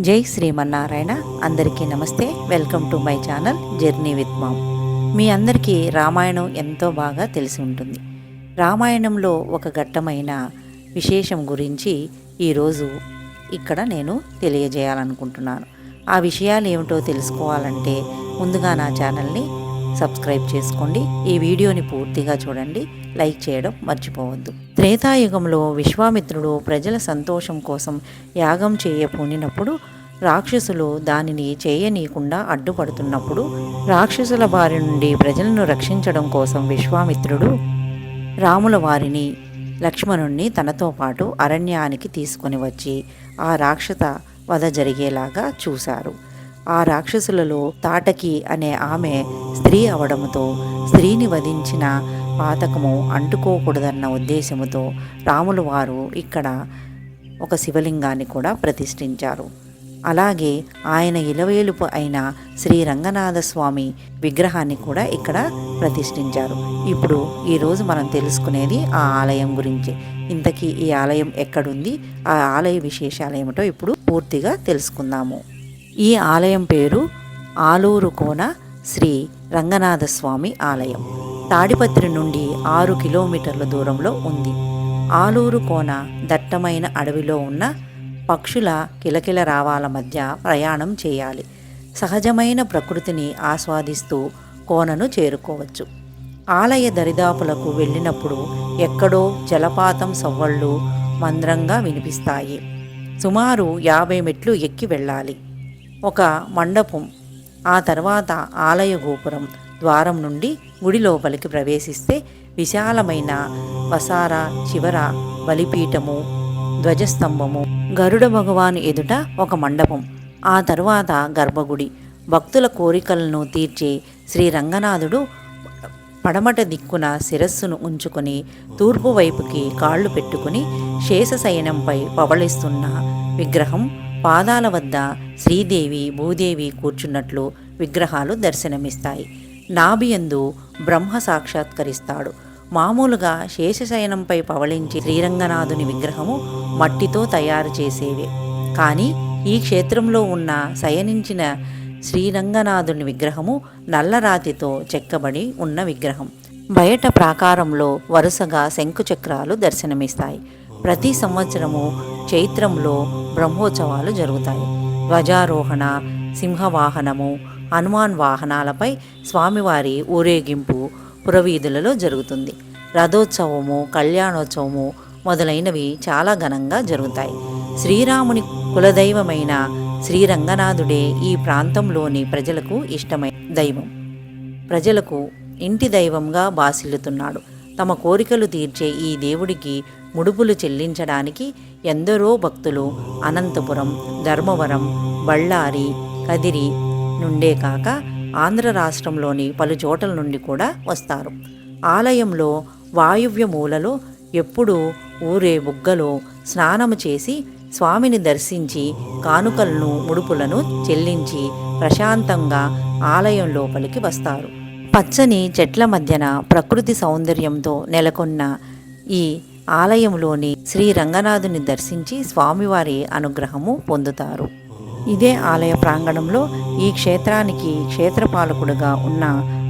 జై శ్రీమన్నారాయణ. అందరికీ నమస్తే. Welcome to my channel journey with mom. మీ అందరికీ రామాయణం ఎంతో బాగా తెలిసి ఉంటుంది. రామాయణంలో ఒక ఘట్టమైన విశేషం గురించి ఈరోజు ఇక్కడ నేను తెలియజేయాలనుకుంటున్నాను. ఆ విషయాలు ఏమిటో తెలుసుకోవాలంటే ముందుగా నా ఛానల్ని సబ్స్క్రైబ్ చేసుకోండి. ఈ వీడియోని పూర్తిగా చూడండి. లైక్ చేయడం మర్చిపోవద్దు. త్రేతాయుగంలో విశ్వామిత్రుడు ప్రజల సంతోషం కోసం యాగం చేయపూనినప్పుడు రాక్షసులు దానిని చేయనీయకుండా అడ్డుపడుతున్నప్పుడు రాక్షసుల బారి నుండి ప్రజలను రక్షించడం కోసం విశ్వామిత్రుడు రాముల వారిని లక్ష్మణుణ్ణి తనతో పాటు అరణ్యానికి తీసుకొని వచ్చి ఆ రాక్షస వధ జరిగేలాగా చూశారు. ఆ రాక్షసులలో తాటకి అనే ఆమె స్త్రీ అవడముతో స్త్రీని వధించిన పాతకము అంటుకోకూడదన్న ఉద్దేశముతో రాములు వారు ఇక్కడ ఒక శివలింగాన్ని కూడా ప్రతిష్ఠించారు. అలాగే ఆయన ఇలవేలుపు అయిన శ్రీ రంగనాథ స్వామి విగ్రహాన్ని కూడా ఇక్కడ ప్రతిష్ఠించారు. ఇప్పుడు ఈరోజు మనం తెలుసుకునేది ఆ ఆలయం గురించి. ఇంతకీ ఈ ఆలయం ఎక్కడుంది? ఆ ఆలయ విశేషాలు ఏమిటో ఇప్పుడు పూర్తిగా తెలుసుకుందాము. ఈ ఆలయం పేరు ఆలూరు కోన శ్రీ రంగనాథ స్వామి ఆలయం. తాడిపత్రి నుండి ఆరు కిలోమీటర్ల దూరంలో ఉంది. ఆలూరు కోన దట్టమైన అడవిలో ఉన్న పక్షుల కిలకిల రావాల మధ్య ప్రయాణం చేయాలి. సహజమైన ప్రకృతిని ఆస్వాదిస్తూ కోనను చేరుకోవచ్చు. ఆలయ దరిదాపులకు వెళ్ళినప్పుడు ఎక్కడో జలపాతం సవ్వళ్ళు మంద్రంగా వినిపిస్తాయి. సుమారు యాభై మెట్లు ఎక్కి వెళ్ళాలి. ఒక మండపం ఆ తర్వాత ఆలయ గోపురం ద్వారం నుండి గుడి లోపలికి ప్రవేశిస్తే విశాలమైన వసార చివర బలిపీఠము ధ్వజస్తంభము గరుడ భగవాను ఎదుట ఒక మండపం ఆ తరువాత గర్భగుడి. భక్తుల కోరికలను తీర్చే శ్రీ రంగనాథుడు పడమట దిక్కున శిరస్సును ఉంచుకొని తూర్పు వైపుకి కాళ్ళు పెట్టుకుని శేషశయనంపై పవళిస్తున్న విగ్రహం పాదాల వద్ద శ్రీదేవి భూదేవి కూర్చున్నట్లు విగ్రహాలు దర్శనమిస్తాయి. నాభియందు బ్రహ్మ సాక్షాత్కరిస్తాడు. మామూలుగా శేషశయనంపై పవళించి శ్రీరంగనాథుని విగ్రహము మట్టితో తయారు చేసేవే. కానీ ఈ క్షేత్రంలో ఉన్న శయనించిన శ్రీరంగనాథుని విగ్రహము నల్లరాతితో చెక్కబడి ఉన్న విగ్రహం. బయట ప్రాకారంలో వరుసగా శంకుచక్రాలు దర్శనమిస్తాయి. ప్రతి సంవత్సరము చైత్రంలో బ్రహ్మోత్సవాలు జరుగుతాయి. ధ్వజారోహణ సింహవాహనము హనుమాన్ వాహనాలపై స్వామివారి ఊరేగింపు పురవీధులలో జరుగుతుంది. రథోత్సవము కళ్యాణోత్సవము మొదలైనవి చాలా ఘనంగా జరుగుతాయి. శ్రీరాముని కులదైవమైన శ్రీరంగనాథుడే ఈ ప్రాంతంలోని ప్రజలకు ఇష్టమైన దైవం. ప్రజలకు ఇంటి దైవంగా బాసిల్లుతున్నాడు. తమ కోరికలు తీర్చే ఈ దేవుడికి ముడుపులు చెల్లించడానికి ఎందరో భక్తులు అనంతపురం ధర్మవరం బళ్ళారి కదిరి నుండే కాక ఆంధ్ర రాష్ట్రంలోని పలు చోట్ల నుండి కూడా వస్తారు. ఆలయంలో వాయువ్య మూలలో ఎప్పుడూ ఊరే బుగ్గలో స్నానము చేసి స్వామిని దర్శించి కానుకలను ముడుపులను చెల్లించి ప్రశాంతంగా ఆలయం లోపలికి వస్తారు. పచ్చని చెట్ల మధ్యన ప్రకృతి సౌందర్యంతో నెలకొన్న ఈ ఆలయంలోని శ్రీ రంగనాథుని దర్శించి స్వామివారి అనుగ్రహము పొందుతారు. ఇదే ఆలయ ప్రాంగణంలో ఈ క్షేత్రానికి క్షేత్రపాలకుడుగా ఉన్న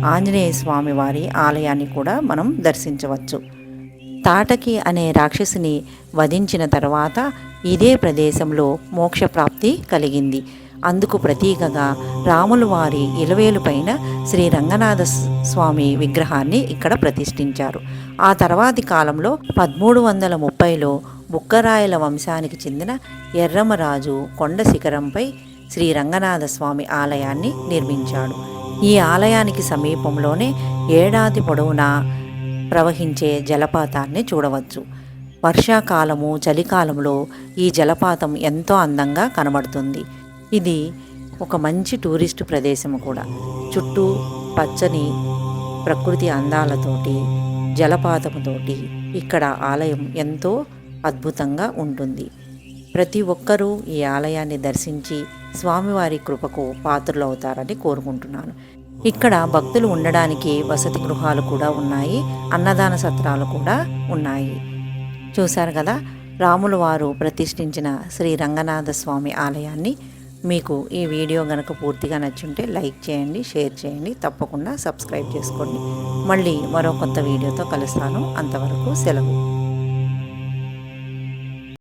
ఆంజనేయ స్వామివారి ఆలయాన్ని కూడా మనం దర్శించవచ్చు. తాటకి అనే రాక్షసిని వధించిన తర్వాత ఇదే ప్రదేశంలో మోక్షప్రాప్తి కలిగింది. అందుకు ప్రతీకగా రాములు వారి ఇలవేలు పైన శ్రీ రంగనాథ స్వామి విగ్రహాన్ని ఇక్కడ ప్రతిష్ఠించారు. ఆ తర్వాతి కాలంలో పదమూడు వందల ముప్పైలో బుక్కరాయల వంశానికి చెందిన ఎర్రమరాజు కొండ శిఖరంపై శ్రీ రంగనాథ స్వామి ఆలయాన్ని నిర్మించాడు. ఈ ఆలయానికి సమీపంలోనే ఏడాది పొడవునా ప్రవహించే జలపాతాన్ని చూడవచ్చు. వర్షాకాలము చలికాలంలో ఈ జలపాతం ఎంతో అందంగా కనబడుతుంది. ఇది ఒక మంచి టూరిస్ట్ ప్రదేశం కూడా. చుట్టూ పచ్చని ప్రకృతి అందాలతోటి జలపాతముతోటి ఇక్కడ ఆలయం ఎంతో అద్భుతంగా ఉంటుంది. ప్రతి ఒక్కరూ ఈ ఆలయాన్ని దర్శించి స్వామివారి కృపకు పాత్రలవుతారని కోరుకుంటున్నాను. ఇక్కడ భక్తులు ఉండడానికి వసతి గృహాలు కూడా ఉన్నాయి అన్నదాన సత్రాలు కూడా ఉన్నాయి. చూశారు కదా రాములు వారు ప్రతిష్ఠించిన శ్రీ రంగనాథ స్వామి ఆలయాన్ని మీకు ఈ వీడియో కనుక పూర్తిగా నచ్చుంటే లైక్ చేయండి షేర్ చేయండి తప్పకుండా సబ్స్క్రైబ్ చేసుకోండి. మళ్ళీ మరో కొత్త వీడియోతో కలుస్తాను. అంతవరకు సెలవు.